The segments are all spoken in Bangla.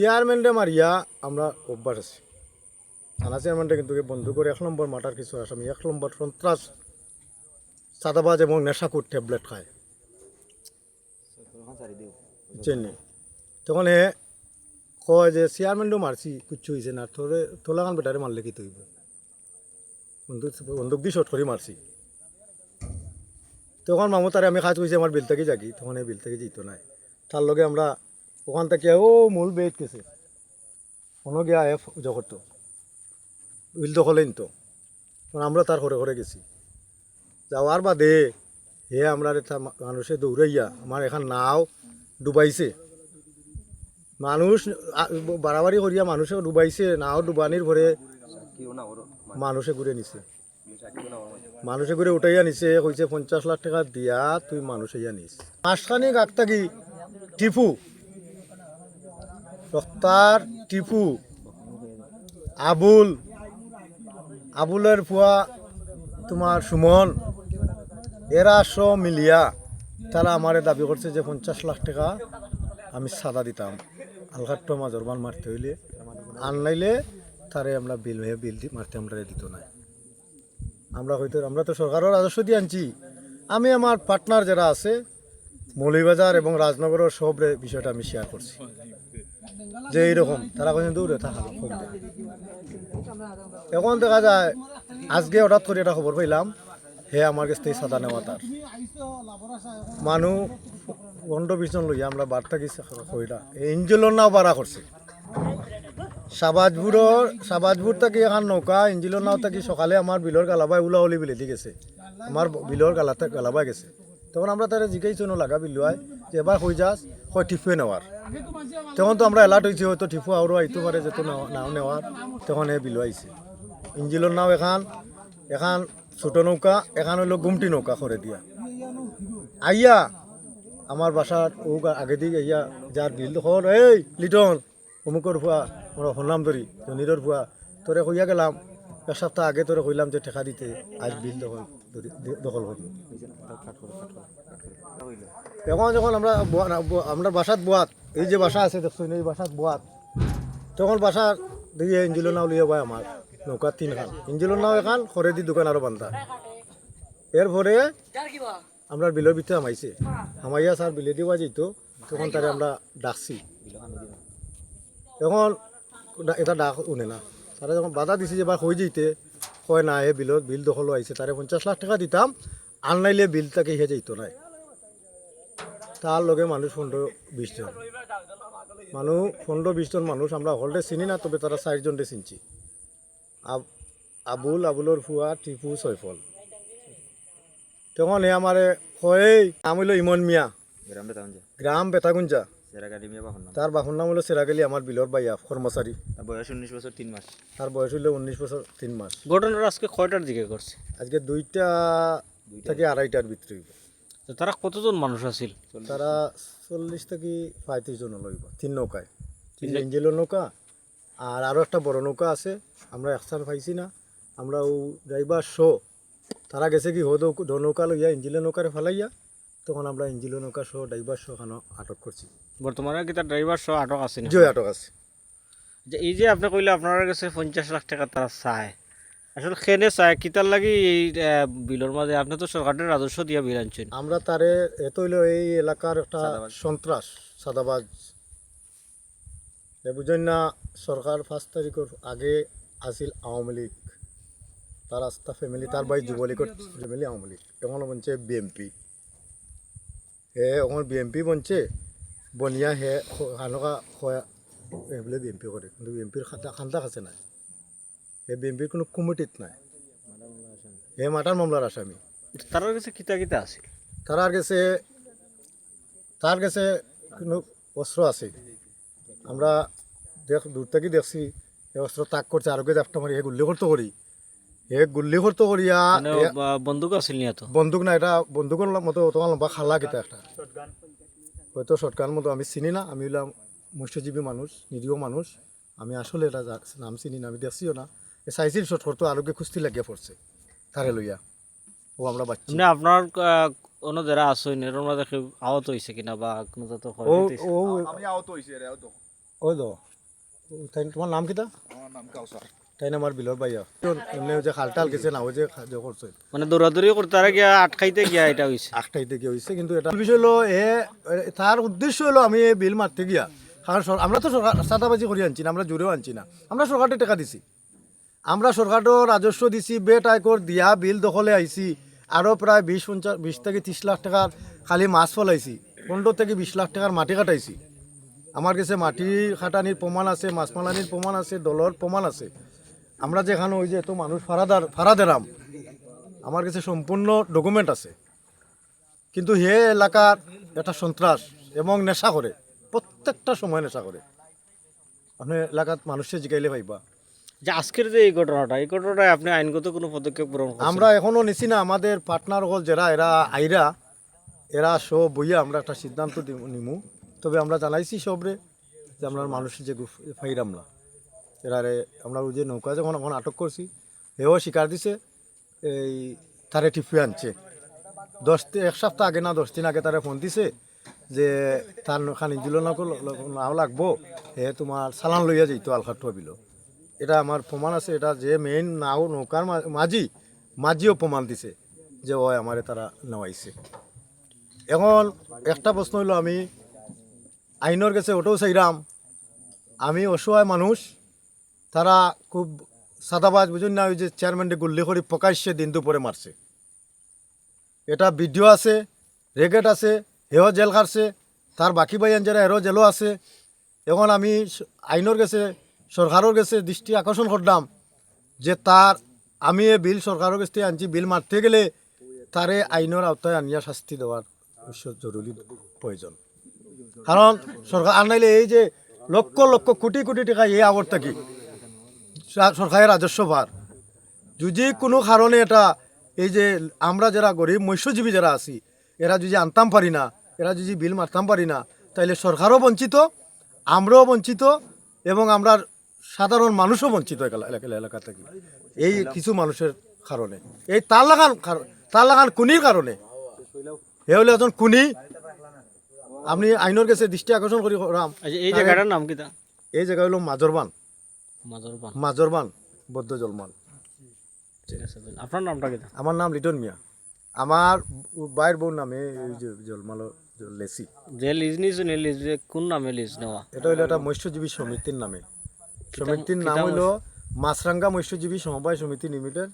চেয়ারম্যানরে মারিয়া আমরা অভ্যাস আছি। থানা চেয়ারম্যানটা কিন্তু বন্ধু করে এক নম্বর মাটার কিছু আসামি এক নম্বর সন্ত্রাস সাদাবাজ এবং নেশাকুর ট্যাবলেট খায়। চেনি তখন এ কয় যে চেয়ারম্যানও মারছি, কিচ্ছু হয়েছে না তোরে তোলাগান বেটারে মারলে কি তৈব? বন্দুক বন্দুক দিয়ে শট করে মারছি? তখন মামতারে আমি কাজ করছি আমার বিল থেকে জাগি। তখন এই বিল থেকে যেত নাই। তার লগে আমরা ওখান থেকে, ও মূল বেদ গেছে। কোনো গিয়া এফ জগত বিল দখলে নিত তখন আমরা তার ঘরে ঘরে গেছি। যাওয়ার বাদে হে আমরা এটা মানুষে দৌড়াইয়া, আমার এখান নাও ডুবাইছে। মানুষ বাড়াবাড়ি করিয়া মানুষে ডুবাইছে, নাও ডুবানির পরে মানুষে ঘুরে নিছে। মানুষে ঘুরে উঠাইয়া নিছে, কইছে পঞ্চাশ লাখ টাকা দিয়া তুই মানুষ ইয়া নিস। মাসখানি গাক থাকি টিপু রক্তার টিপু, আবুল, আবুলের ফুয়া তোমার সুমন, এরা সব মিলিয়া তারা আমারে দাবি করছে যে পঞ্চাশ লাখ টাকা আমি সাদা দিতাম। আলঘাট্ট মাজরবান মারতে হইলে আর নাইলে তারে আমরা বিল হয়ে বিল মারতে আমরা দিত না আমরা হয়তো আমরা তো সরকারের রাজস্ব দিয়ে আনছি। আমি আমার পার্টনার যারা আছে মৌলিবাজার এবং রাজনগরের সব বিষয়টা আমি শেয়ার করছি। যে এইরকম, তারা কিন্তু দৌড়ে থাকা খুব এখন দেখা যায়, আজকে হঠাৎ করে একটা খবর পাইলাম, হে আমার কাছ থেকে সাদা নেওয়া তার। মানুষ পনেরো বিশ জন আমরা বার্তা গেছি কইরা ইঞ্জিলর নাও বাড়া করছে। সাবাজপুরের, সাবাজপুর থেকে এখন নৌকা ইঞ্জিলর নাও থাকি সকালে আমার বিলর গালাবাই উলা উলি বিলে গেছে। আমার বিলর গালাতে গালাবাই গেছে। তখন আমরা তারা জিজ্ঞাসা লাগা বিলুয়াই যে এবার হয়ে যাস হয় টিফুয়ে নেওয়ার। তখন তো আমরা এলার্ট হয়েছি, হয়তো টিফু আরও আইতে পারে যেত নাও নেওয়ার। তখন এ বিলুয়াইছে ইঞ্জিলর নাও এখান এখান ছোট নৌকা, এখান হইল গুমটি নৌকা করে দিয়া। আইয়া আমার বাসার ও আগে দিকে আইয়া যার বিল হল এই, লিটন অমুকর ফুয়া আমার হলাম ধরি জনিরর ফুয়া তোরে কইয়া গেলাম এক সপ্তাহ আগে তোরে কইলাম যে ঠেকা দিতে, আজ বিল দি- দখল করি এখন যখন আমরা আমরা বাসাত বোয়াত, এই যে বাসা আছে দেখছ, এই বাসাত বোয়াত, তখন বাসার দিয়ে ইঞ্জিলের নাও লিয়ে পায় আমার নৌকা তিন খান ইঞ্জিলের নাও এখান খরে দি দোকান আরও বান্ধা। এরপরে আমরা বিলের ভিতরে আমাইছে আমাইয়া স্যার বিলে দিবা যেত তখন তারে আমরা ডাকছি। এখন এটা ডাক উনে না। তারা যখন বাধা দিছে যে এবার হয়ে যেতে কয় না হে বিলত বিল দখল আইছে তারে পঞ্চাশ লাখ টাকা দিতাম আর নাইলে বিল তাকে হে যাইতো নাই। তার লগে মানুষ পনেরো বিশ জন। মানুষ পনেরো বিশ জন মানুষ আমরা হলডে চিনি না তবে তারা চারজনটে চিনছি। আব- আবুল আবুলর ফুয়া টিপু সৈফল তখন এ আমারে নাম হইল ইমন মিয়া। গ্রাম বেতাগুঞ্জা। তার বাহন নাম হলো সেরাগেলি আমার বিলর বাইয়া কর্মচারী। তার বয়স উনিশ বছর তিন মাস। তার বয়স হইল উনিশ বছর তিন মাস। ঘটনাটা আজকে কয়টার দিকে করছে আজকে দুইটা থেকে আড়াইটার ভিতরে তারা কতজন মানুষ আছিল? তারা চল্লিশ থেকে পঁয়ত্রিশ জন লইব তিন নৌকায়। তিন ইঞ্জিলের নৌকা আর আরও একটা বড় নৌকা আছে আমরা একসাথে পাইছি না। আমরা ও ড্রাইভার শো তারা গেছে কি হো দৌ নৌকা লইয়া ইঞ্জিলের নৌকারে ফেলাইয়া তখন আমরা ইঞ্জিলের নৌকা শো ড্রাইভার খানো আটক করছি। বর্তমানে কি তার ড্রাইভার সহ আটক আছে না জয় আটক আছে। যে এই যে আপনি কইলে আপনার কাছে পঞ্চাশ লাখ টাকা তারা চায় আসলে খেনে চায়? কি কিতার লাগি এই বিলের মাঝে আপনি তো সরকারের রাজস্ব দিয়া বিল আনছেন। আমরা তারে এত হইল এই এলাকার একটা সন্ত্রাস সাদাবাজ এ বুঝেন না সরকার পাঁচ তারিখের আগে আসিল আওয়ামী লীগ। তার আস্থা ফ্যামিলি তার ভাই যুবলীগের ফ্যামিলি আওয়ামী লীগ। এখন বলছে বিএমপি হে এখন বিএমপি বলছে বনিয়া হে হানকা খয়া এগুলো বিএমপি করে কিন্তু বিএমপির খাতা খান্তা আছে নাই। হে বিএমপির কোনো কমিটিত নাই। হে মাটার মামলার আসামি। তার কাছে কিতা কিতা আছিল? তার কাছে তার কাছে কোনো অস্ত্র আছে আমরা দেখ দূর থেকে দেখছি এই অস্ত্র তাক করছে আরোগ্য জাপটা মারি হে গুল্লি করতে করি হে গুল্লি করতে করিয়া মানে বন্দুক আছিল তো বন্দুক না এটা বন্দুকের মতো তোমার লম্বা খালা কিতা একটা হয়তো শটগান মতো আমি চিনি না আমি হলাম মৎস্যজীবী মানুষ নিরীহ মানুষ আমি আসলে এটা নাম চিনি না আমি দেখছিও না। এ চাইছিল শট করতো আরোগ্য খুস্তি লাগিয়ে পড়ছে তারে লইয়া। ও আমরা বাচ্চা। মানে আপনার অন্য যারা আসেন এর মাঝে কেউ আহত হয়েছে কিনা বা কোনো যাতে ও হইছে? ও আমি আহত হয়েছি রে আহত। ওই তো তাই তোমার নাম কিতা তাই আমার বিলর বাইয়া এমনি ওই যে খালটাল গেছে না ওই যে যে করছে মানে দৌড়াদৌড়ি করতে তারা গিয়া আটকাইতে গিয়া এটা হয়েছে আটটাইতে গিয়ে কিন্তু এটা বিষয় হলো এ তার উদ্দেশ্য হলো আমি বিল মারতে গিয়া। কারণ আমরা তো সরকার সাদাবাজি করে আনছি না আমরা জোরেও আনছি না। আমরা সরকারকে টাকা দিছি। আমরা সরকারও রাজস্ব দিছি বেট আয়কর দিয়া বিল দখলে আইছি। আরও প্রায় বিশ পঞ্চাশ বিশ থেকে ত্রিশ লাখ টাকার খালি মাছ ফলাইছি। পনেরো থেকে বিশ লাখ টাকার মাটি কাটাইছি। আমার কাছে মাটি খাটানির প্রমাণ আছে মাছ মালানির প্রমাণ আছে দলর প্রমাণ আছে। আমরা যেখানে ওই যে এত মানুষ ফারাদার ফারাদেরাম আমার কাছে সম্পূর্ণ ডকুমেন্ট আছে। কিন্তু হে এলাকার একটা সন্ত্রাস এবং নেশা করে প্রত্যেকটা সময় নেশা করে। আপনি এলাকাত মানুষে জিগাইলে পাইবা যে আজকের যে এই ঘটনাটা এই ঘটনাটায় আপনি আইনগত কোনো পদক্ষেপ গ্রহণ আমরা এখনও নিছি না। আমাদের পার্টনার হল যারা এরা আইরা এরা সব বইয়া আমরা একটা সিদ্ধান্ত নিমু। তবে আমরা জানাইছি সবরে যে আমরা মানুষের যে ফাইরাম না এরারে আমরা ওই যে নৌকা যখন এখন আটক করছি হেও স্বীকার দিছে, এই তারে টিপিয়ে আনছে। দশ এক সপ্তাহ আগে না, দশ দিন আগে তারে ফোন দিছে যে তার খানি দিল না নাও লাগবো হে তোমার চালান লইয়া যাইতো আলখাটুয়া বিল এটা আমার প্রমাণ আছে, এটা যে মেইন নাও নৌকার মাঝি, মাঝিও প্রমাণ দিছে যে ওই আমারে তারা নেওয়াইছে। এখন একটা প্রশ্ন হইল, আমি আইনের কাছে ওটাও চাইরাম, আমি অসহায় মানুষ তারা খুব সাদাবাজ, বুঝুন না, ওই যে চেয়ারম্যানটি গুল্লি করে প্রকাশ্যে দিন দুপুরে মারছে। এটা ভিডিও আছে রেগেট আছে হেও জেল খাটছে, তার বাকি বাইয়ান যারা এরও জেলও আছে। এখন আমি আইনের কাছে সরকারের কাছে দৃষ্টি আকর্ষণ করলাম যে তার আমি এ বিল সরকারের কাছ থেকে আনছি, বিল মারতে গেলে তারে আইনের আওতায় আনিয়া শাস্তি দেওয়ার জরুরি প্রয়োজন কারণ সরকার আনাইলে এই যে লক্ষ লক্ষ কোটি কোটি টাকা এই আগর থাকি সরকারের রাজস্ব ভার। যদি কোনো কারণে এটা এই যে আমরা যারা গরিব মৎস্যজীবী যারা আছি এরা যদি আনতাম পারি না এরা যদি বিল মারতাম পারি না তাইলে সরকারও বঞ্চিত আমরাও বঞ্চিত এবং আমরা সাধারণ মানুষও বঞ্চিত এলাকা থেকে। এই কিছু মানুষের কারণে। এই তার লাগান তার লাগান কুনির কারণে। হে হলে একজন কুনি। আপনি আইনের কাছে দৃষ্টি আকর্ষণ করি আচ্ছা এই জায়গাটার নাম কি এই জায়গা হলো মাজরবান মাজরবান বদ্ধ জলমান। আপনার নামটা কি আমার নাম লিটন মিয়া। আমার বাইর বউর নামে জলমালো লেসি যে লিজ নিয়েছেন এই লিজ কোন নামে লিজ নেওয়া? এটা হইল একটা মৎস্যজীবী সমিতির নামে। সমিতির নাম হইল মাছরাঙ্গা মৎস্যজীবী সমবায় সমিতি লিমিটেড।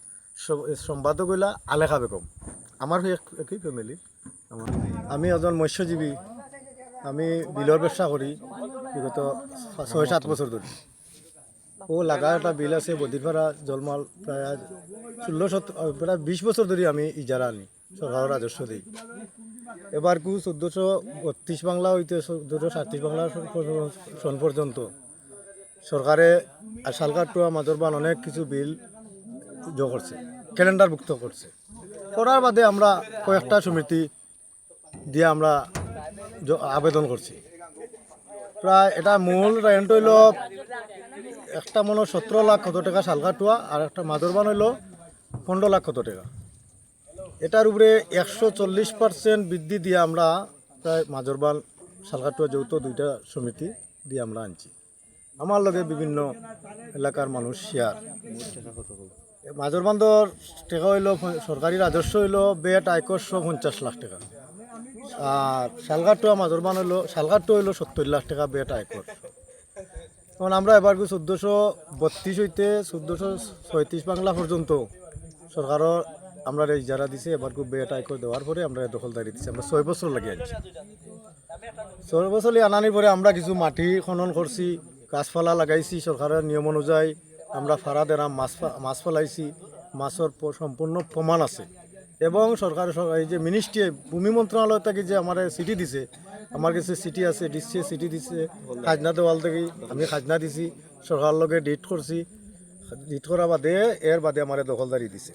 সম্পাদক হইলা আলেখা বেগম। আমার একই ফ্যামিলি আমার আমি এজন মৎস্যজীবী আমি বিলৰ ব্যবসা করি বিগত ছয় সাত বছর ধরে ও লাগা একটা বিল আছে বদিরপাড়া জলমাল প্রায় ষোলো সতেরো প্রায় বিশ বছর ধরে আমি ইজারা আনি সরকারের রাজস্ব দিই। এবার কু চোদ্দোশো বত্রিশ বাংলা হইতে চোদ্দোশো সাতত্রিশ বাংলা সন পর্যন্ত সরকারে সালকাটুয়া মাজরবান অনেক কিছু বিল যোগ করছে ক্যালেন্ডারভুক্ত করছে। করার বাদে আমরা কয়েকটা সমিতি দিয়ে আমরা আবেদন করছি। প্রায় এটা মূল রেন্ট হইল একটা মনে সতেরো লাখ কত টাকা শালকাটুয়া আর একটা মাদরবান হইল পনেরো লাখ কত টাকা। এটার উপরে একশো চল্লিশ পার্সেন্ট বৃদ্ধি দিয়ে আমরা প্রায় মাজরবান শালকাটুয়া যৌথ দুইটা সমিতি দিয়ে আমরা আনছি। আমার লগে বিভিন্ন এলাকার মানুষ শেয়ার মাজরবান্ধর টাকা হইল, সরকারি রাজস্ব হইল, বেট, আয়কর সহ পঞ্চাশ লাখ টাকা। আর শালঘাটুয়া মাজরবান হইল শালঘাটু হইল সত্তর লাখ টাকা, বেট, আয়কর। তখন আমরা এবার চোদ্দোশো বত্রিশ হইতে চোদ্দোশো ছয়ত্রিশ বাংলা পর্যন্ত সরকারের আমরা এই যারা দিছে, এবার বেট আয়কর দেওয়ার পরে আমরা দখলদারি দিচ্ছি আমরা ছয় বছর লাগে আনছি। ছয় বছর আনানির পরে আমরা কিছু মাটি খনন করছি গাছপালা লাগাইছি সরকারের নিয়ম অনুযায়ী আমরা ফাড়া দেরাম মাছ মাছ ফলাইছি মাছের সম্পূর্ণ প্রমাণ আছে। এবং সরকার এই যে মিনিস্ট্রি ভূমি মন্ত্রণালয় থেকে যে আমার চিঠি দিছে আমার কাছে সিটি আছে দিচ্ছে সিটি দিচ্ছে খাজনা দেওয়াল থেকে আমি খাজনা দিছি। সরকারের লগে ডিট করছি ডিট করা বাদে এর বাদে আমার দখলদারি দিছে।